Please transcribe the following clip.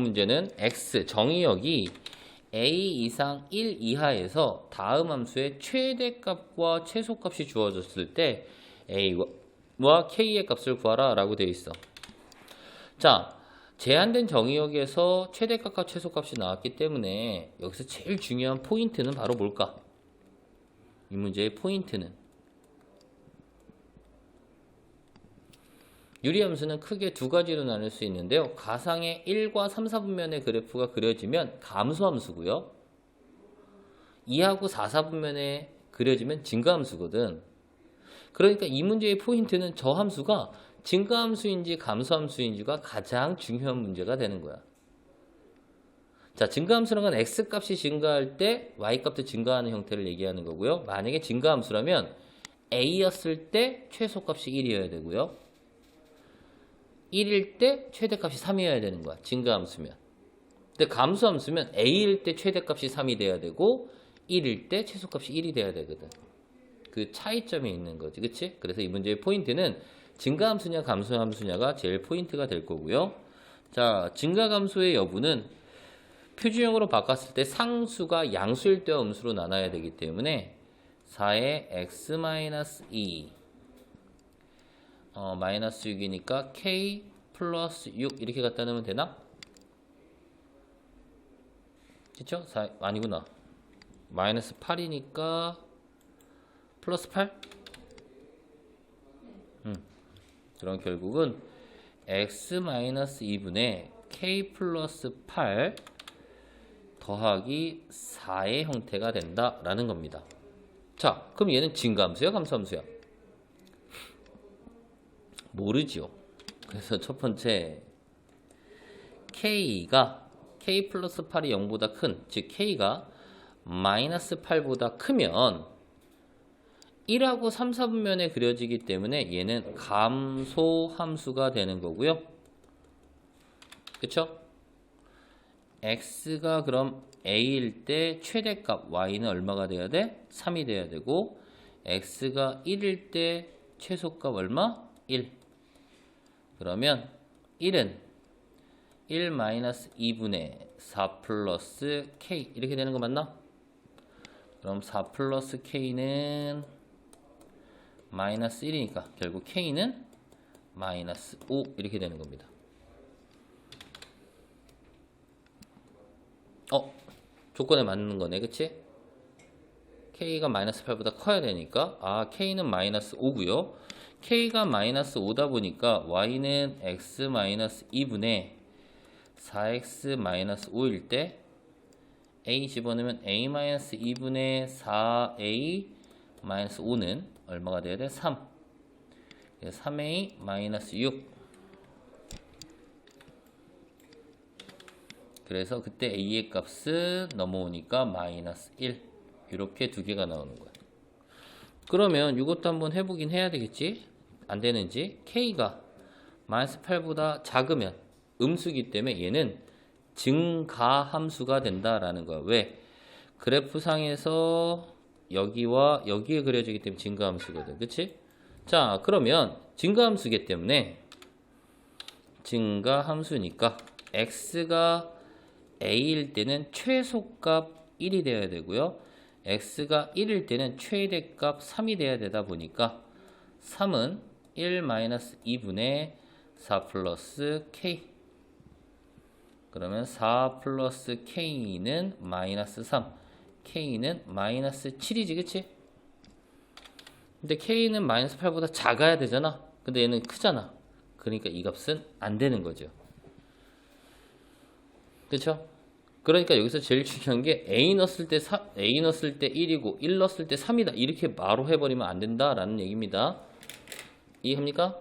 문제는 x 정의역이 a 이상 1 이하에서 다음 함수의 최대값과 최소값이 주어졌을 때 a와 k의 값을 구하라 라고 되어 있어. 자, 제한된 정의역에서 최대값과 최소값이 나왔기 때문에 여기서 제일 중요한 포인트는 바로 뭘까? 이 문제의 포인트는 유리함수는 크게 두 가지로 나눌 수 있는데요. 가상의 1과 3, 4분면의 그래프가 그려지면 감소함수고요. 2하고 4, 4분면에 그려지면 증가함수거든. 그러니까 이 문제의 포인트는 저 함수가 증가함수인지 감소함수인지가 가장 중요한 문제가 되는 거야. 자, 증가함수라는 건 x값이 증가할 때 y값도 증가하는 형태를 얘기하는 거고요. 만약에 증가함수라면 a였을 때 최소값이 1이어야 되고요. 1일 때 최대값이 3이어야 되는 거야. 증가함수면. 근데 감소함수면 a일 때 최대값이 3이 돼야 되고 1일 때 최소값이 1이 돼야 되거든. 그 차이점이 있는 거지. 그치? 그래서 이 문제의 포인트는 증가함수냐 감소함수냐가 제일 포인트가 될 거고요. 자, 증가감소의 여부는 표준형으로 바꿨을 때 상수가 양수일 때와 음수로 나눠야 되기 때문에 4의 x-2 어, 마이너스 6이니까 k 플러스 6 이렇게 갖다 놓으면 되나? 그쵸? 4, 아니구나. 마이너스 8이니까 플러스 8? 음. 그럼 결국은 x 마이너스 2분의 k 플러스 8 더하기 4의 형태가 된다라는 겁니다. 자, 그럼 얘는 증가함수야, 감소함수야? 모르지요. 그래서 첫 번째 k가 k 플러스 8이 0보다 큰, 즉 k가 마이너스 8보다 크면 1하고 3, 4분면에 그려지기 때문에 얘는 감소 함수가 되는 거고요. 그쵸? x가 그럼 a일 때 최대값 y는 얼마가 돼야 돼? 3이 돼야 되고 x가 1일 때 최소값 얼마? 1. 그러면 1은 1 마이너스 2분의 4 플러스 k 이렇게 되는 거 맞나? 그럼 4 플러스 k는 마이너스 1이니까 결국 k는 마이너스 5 이렇게 되는 겁니다. 어? 조건에 맞는 거네 그치? k가 마이너스 8보다 커야 되니까 아 k는 마이너스 5고요 k가 마이너스 5다 보니까 y는 x 마이너스 2분의 4x 마이너스 5일 때 a 집어넣으면 a 마이너스 2분의 4a 마이너스 5는 얼마가 돼야 돼? 3 3a 마이너스 6 그래서 그때 a의 값은 넘어오니까 마이너스 1 이렇게 두 개가 나오는 거야 그러면 이것도 한번 해보긴 해야 되겠지? 안 되는지? K가 마이너스 8보다 작으면 음수기 때문에 얘는 증가 함수가 된다라는 거야. 왜? 그래프상에서 여기와 여기에 그려지기 때문에 증가 함수거든. 그치? 자 그러면 증가 함수기 때문에 증가 함수니까 x가 a일 때는 최소값 1이 돼야 되고요. X가 1일 때는 최대값 3이 돼야 되다 보니까 3은 1-2분의 4 플러스 k 그러면 4 플러스 k는 마이너스 3 k는 마이너스 7이지 그치? 근데 k는 마이너스 8보다 작아야 되잖아 근데 얘는 크잖아 그러니까 이 값은 안 되는 거죠 그쵸? 그러니까 여기서 제일 중요한 게 A 넣었을 때 4, A 넣었을 때 1이고 1 넣었을 때 3이다. 이렇게 바로 해버리면 안 된다라는 얘기입니다. 이해합니까?